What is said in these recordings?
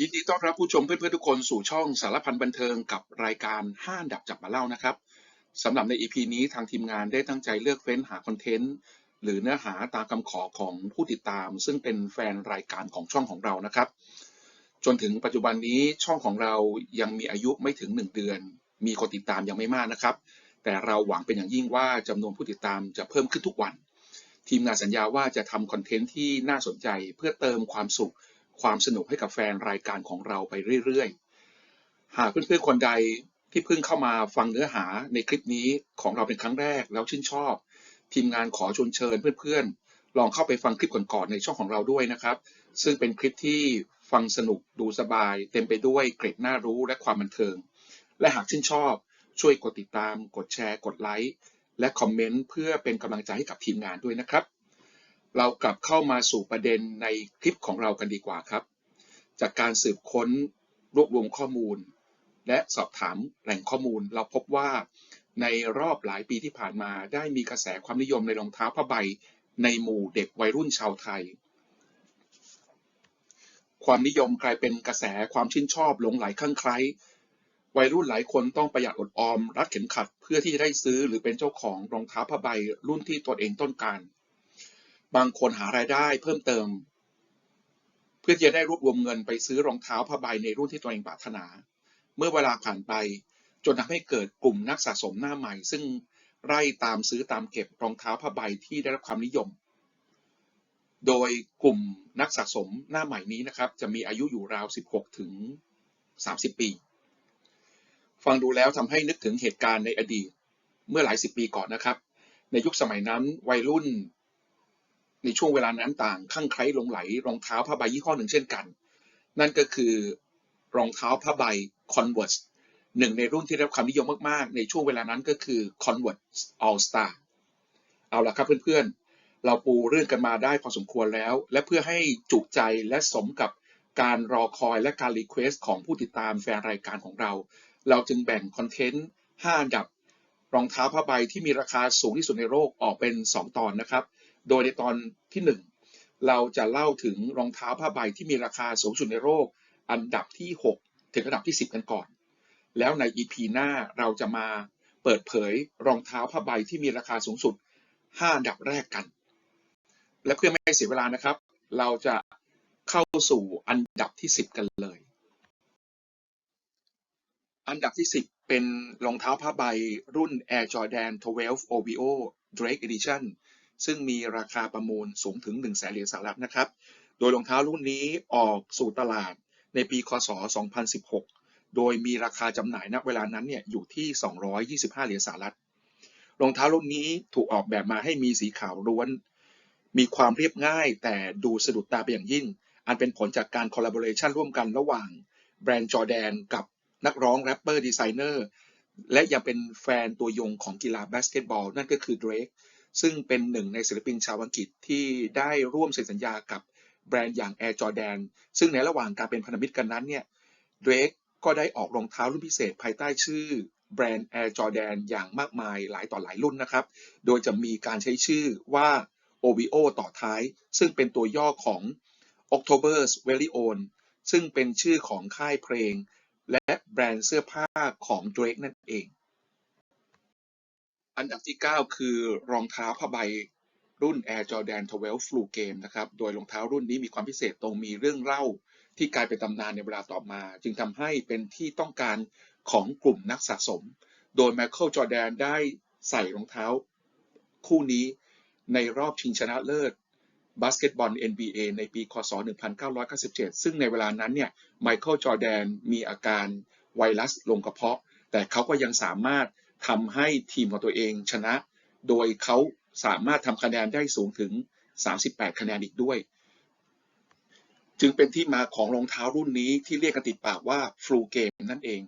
ยินดีต้อนรับผู้ชมเพื่อนๆทุกคนสู่ช่องสารพันบันเทิงกับรายการห้าดับจับมาเล่านะครับสำหรับใน EP นี้ทางทีมงานได้ตั้งใจเลือกเฟ้นหาคอนเทนต์หรือเนื้อหาตามคำขอของผู้ติดตาม ซึ่งเป็นแฟนรายการของช่องของเรานะครับ จนถึงปัจจุบันนี้ช่องของเรายังมีอายุไม่ถึง 1 เดือน มีคนติดตามยังไม่มากนะครับ แต่เราหวังเป็นอย่างยิ่งว่าจำนวนผู้ติดตามจะเพิ่มขึ้นทุกวัน ทีมงานสัญญาว่าจะทำคอนเทนต์ที่น่าสนใจเพื่อเติมความสุข ความสนุกให้กับแฟนรายการของเราไปเรื่อยๆ หากเพื่อนๆคนใดที่เพิ่งเข้ามาฟังเนื้อหาในคลิปนี้ของเราเป็นครั้งแรกแล้วชื่นชอบ ทีมงานขอชวนเชิญเพื่อนๆ ลองเข้าไปฟังคลิปก่อนๆในช่องของเราด้วยนะครับ ซึ่งเป็นคลิปที่ฟังสนุกดูสบาย เต็มไปด้วยเกร็ดน่ารู้และความบันเทิง และหากชื่นชอบช่วยกดติดตาม กดแชร์ กดไลค์และคอมเมนต์เพื่อเป็นกำลังใจให้กับทีมงานด้วยนะครับ เรากลับเข้ามาสู่ประเด็นในคลิปของเรากันดีกว่าครับ จากการสืบค้นรวบรวมข้อมูล และสอบถามแหล่งข้อมูล เราพบว่าในรอบหลายปีที่ผ่านมา ได้มีกระแสความนิยมในรองเท้าผ้าใบ ในหมู่เด็กวัยรุ่นชาวไทย ความนิยมกลายเป็นกระแสความชื่นชอบหลงไหลคลั่งไคล้วัยรุ่นหลายคนต้องประหยัดอดออม รัดเข็มขัดเพื่อที่จะได้ซื้อหรือเป็นเจ้าของรองเท้าผ้าใบรุ่นที่ตนเองต้องการ บางคนหารายได้เพิ่มเติม เพื่อที่จะได้รวบรวมเงินไปซื้อรองเท้าผ้าใบในรุ่นที่ตัวเองปรารถนา เมื่อเวลาผ่านไปจนทำให้เกิดกลุ่มนักสะสมหน้าใหม่ ซึ่งไล่ตามซื้อตามเก็บรองเท้าผ้าใบที่ได้รับความนิยม โดยกลุ่มนักสะสมหน้าใหม่นี้นะครับ จะมีอายุอยู่ราว 16 ถึง 30 ปี ฟังดูแล้วทำให้นึกถึงเหตุการณ์ในอดีตเมื่อหลายสิบปีก่อนนะครับ ในยุคสมัยนั้นวัยรุ่น ในช่วงเวลานั้นต่างคลั่งไคล้หลงไหล รองเท้าผ้าใบยี่ห้อหนึ่งเช่นกัน นั่นก็คือรองเท้าผ้าใบ Converse หนึ่งในรุ่นที่ได้รับความนิยมมากๆ ในช่วงเวลานั้นก็คือ Converse All Star เอาละครับเพื่อนๆ เราปูเรื่องกันมาได้พอสมควรแล้ว และเพื่อให้จุใจและสมกับการรอคอยและการรีเควสของผู้ติดตามแฟนรายการของเรา เราจึงแบ่งคอนเทนต์5อันดับ รองเท้าผ้าใบที่มีราคาสูงที่สุดในโลกออกเป็น 2 ตอนนะครับ โดยในตอนที่ 1 เราจะเล่าถึงรองเท้าผ้าใบที่มีราคาสูงสุดในโลกอันดับที่ 6 ถึงอันดับที่ 10 กันก่อน แล้วใน EP หน้าเราจะมาเปิดเผยรองเท้าผ้าใบที่มีราคาสูงสุด 5 อันดับแรกกัน และเพื่อไม่ให้เสียเวลานะครับ เราจะเข้าสู่อันดับที่ 10 กันเลย อันดับที่ 10 เป็นรองเท้าผ้าใบรุ่น Air Jordan 12 OVO Drake Edition ซึ่งมีราคาประมูลสูงถึง 1 0 0 0 0แสนเหรียญสหรัฐนะครับ โดยรองเท้ารุ่นนี้ออกสู่ตลาดในปี คศ 2016 โดยมีราคาจำหน่ายณเวลานั้นเนี่ยอยู่ที่ 225 เหรียญสหรัฐ รองเท้ารุ่นนี้ถูกออกแบบมาให้มีสีขาวล้วน มีความเรียบง่ายแต่ดูสะดุดตาเป็นอย่างยิ่ง อันเป็นผลจากการคอลลาบอร์เรชันร่วมกันระหว่างแบรนด์จอแดนกับนักร้องแรปเปอร์ดีไซเนอร์และยังเป็นแฟนตัวยงของกีฬาบาสเกตบอล นั่นก็คือเดรก ซึ่งเป็นหนึ่งในศิลปินชาวอังกฤษที่ได้ร่วมเซ็นสัญญากับแบรนด์อย่าง Air Jordan ซึ่งในระหว่างการเป็นพันธมิตรกันนั้นเนี่ยเดรกก็ได้ออกรองเท้ารุ่นพิเศษภายใต้ชื่อแบรนด์ Air Jordan อย่างมากมายหลายต่อหลายรุ่นนะครับ โดยจะมีการใช้ชื่อว่า OVO ต่อท้าย ซึ่งเป็นตัวย่อของ October's Very Own ซึ่งเป็นชื่อของค่ายเพลง และแบรนด์เสื้อผ้าของ Drake นั่นเอง อันดับที่ 9 คือรองเท้าผ้าใบรุ่น Air Jordan 12 Flu Game นะครับ โดยรองเท้ารุ่นนี้มีความพิเศษตรงมีเรื่องเล่าที่กลายเป็นตำนานในเวลาต่อมา จึงทำให้เป็นที่ต้องการของกลุ่มนักสะสม โดย Michael Jordan ได้ใส่รองเท้าคู่นี้ในรอบชิงชนะเลิศบาสเกตบอล NBA ในปี คศ 1997 ซึ่งในเวลานั้นเนี่ยไมเคิลจอร์แดนมีอาการไวรัสลงกระเพาะ แต่เขาก็ยังสามารถ ทำให้ทีมของตัวเองชนะ โดยเขาสามารถทำคะแนนได้สูงถึง 38 คะแนนอีกด้วย จึงเป็นที่มาของรองเท้ารุ่นนี้ที่เรียกกันติดปากว่าฟลูเกมนั่นเอง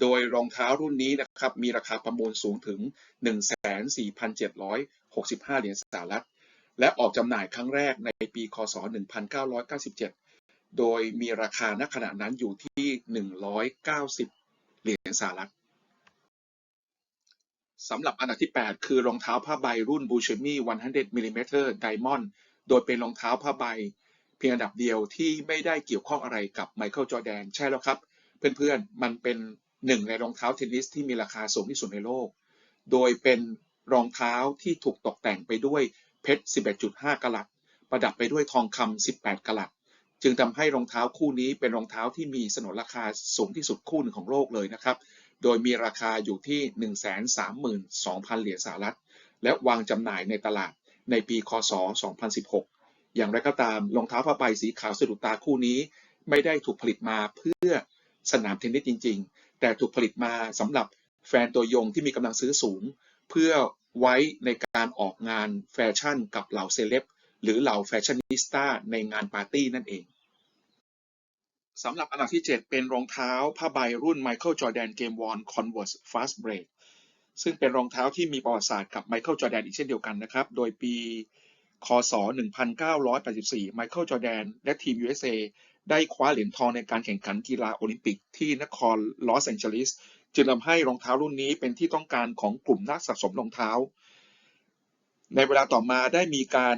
โดยรองเท้ารุ่นนี้นะครับมีราคาประมูลสูงถึง 14,765 เหรียญสหรัฐ และออกจำหน่ายครั้งแรกในปี คศ 1997 โดยมีราคาณขณะนั้นอยู่ที่ 190 เหรียญสหรัฐ สำหรับอันดับที่ 8 คือรองเท้าผ้าใบรุ่น b u s h e m i 100 mm Diamond โดยเป็นรองเท้าผ้าใบ เพียงอันดับเดียวที่ไม่ได้เกี่ยวข้องอะไรกับไมเคิลจอร์แดนใช่แล้วครับ เพื่อนๆ มันเป็นหนึ่งในรองเท้าเทนนิสที่มีราคาสูงที่สุดในโลก โดยเป็นรองเท้าที่ถูกตกแต่งไปด้วยเพชร 11.5 กะรัต ประดับไปด้วยทองคำ 18 กะรัต จึงทำให้รองเท้าคู่นี้เป็นรองเท้าที่มีสนนราคาสูงที่สุดคู่หนึ่งของโลกเลยนะครับ โดยมีราคาอยู่ที่ 132,000 เหรียญสหรัฐ และวางจำหน่ายในตลาดในปี คศ 2016 อย่างไรก็ตามรองเท้าผ้าใบสีขาวสะดุดตาคู่นี้ ไม่ได้ถูกผลิตมาเพื่อสนามเทนนิสจริง ๆ แต่ถูกผลิตมาสำหรับแฟนตัวยงที่มีกำลังซื้อสูง เพื่อไว้ในการออกงานแฟชั่นกับเหล่าเซเลบหรือเหล่าแฟชั่นนิสต้าในงานปาร์ตี้นั่นเอง สำหรับอันดับที่ 7 เป็นรองเท้าผ้าใบรุ่น Michael Jordan Game Worn Converse Fast Break ซึ่งเป็นรองเท้าที่มีประวัติศาสตร์กับ Michael Jordan อีกเช่นเดียวกันนะครับ โดยปี คศ 1984 Michael Jordan และทีม USA ได้คว้าเหรียญทองในการแข่งขันกีฬาโอลิมปิกที่นครลอสแองเจลิสจึงทำให้รองเท้ารุ่นนี้เป็นที่ต้องการของกลุ่มนักสะสมรองเท้า ในเวลาต่อมาได้มีการ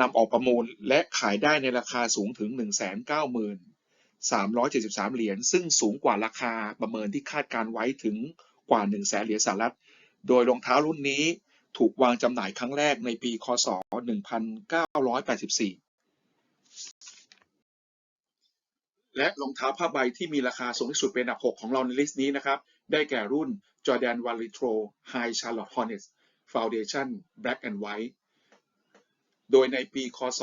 นำออกประมูลและขายได้ในราคาสูงถึง 1 9 0 0 0 373 เหรียญ ซึ่งสูงกว่าราคาประเมินที่คาดการไว้ถึงกว่า 1 0 0 0 0แเหรียญสหรัฐ โดยรองเท้ารุ่นนี้ถูกวางจำหน่ายครั้งแรกในปี คศ 1984และรองเท้าผ้าใบที่มีราคาสูงที่สุดเป็นอันดับ 6 ของเราในลิสต์นี้นะครับ ได้แก่รุ่น Jordan v a l i t r o High Charlotte Hornets Foundation Black and White โดยในปี คศ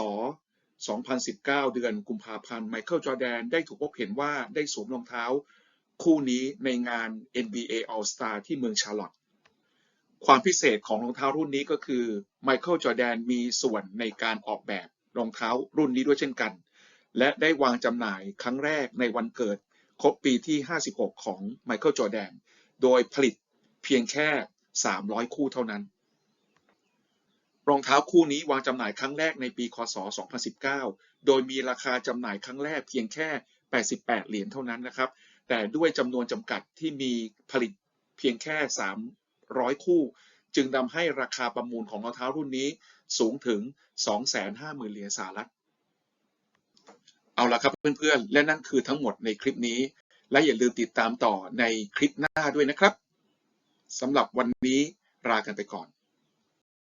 2019 เดือนกุมภาพันธ์ไมเคิลจอแดนได้ถูกพบเห็นว่าได้สวมรองเท้า คู่นี้ในงาน NBA All Star ที่เมืองชาร์ลอตต์ความพิเศษของรองเท้ารุ่นนี้ก็คือไมเคิลจอแดนมีส่วนในการออกแบบรองเท้ารุ่นนี้ด้วยเช่นกัน และได้วางจำหน่ายครั้งแรกในวันเกิด ครบปีที่ 56 ของไมเคิลจอแดนโดยผลิตเพียงแค่ 300 คู่เท่านั้น รองเท้าคู่นี้วางจำหน่ายครั้งแรกในปี คศ 2019 โดยมีราคาจำหน่ายครั้งแรกเพียงแค่ 88 เหรียญเท่านั้นนะครับ แต่ด้วยจำนวนจำกัดที่มีผลิตเพียงแค่ 300 คู่ จึงทำให้ราคาประมูลของรองเท้ารุ่นนี้สูงถึง 250,000 เหรียญสหรัฐ เอาละครับเพื่อนๆ และนั่นคือทั้งหมดในคลิปนี้ และอย่าลืมติดตามต่อในคลิปหน้าด้วยนะครับสำหรับวันนี้ลากันไปก่อน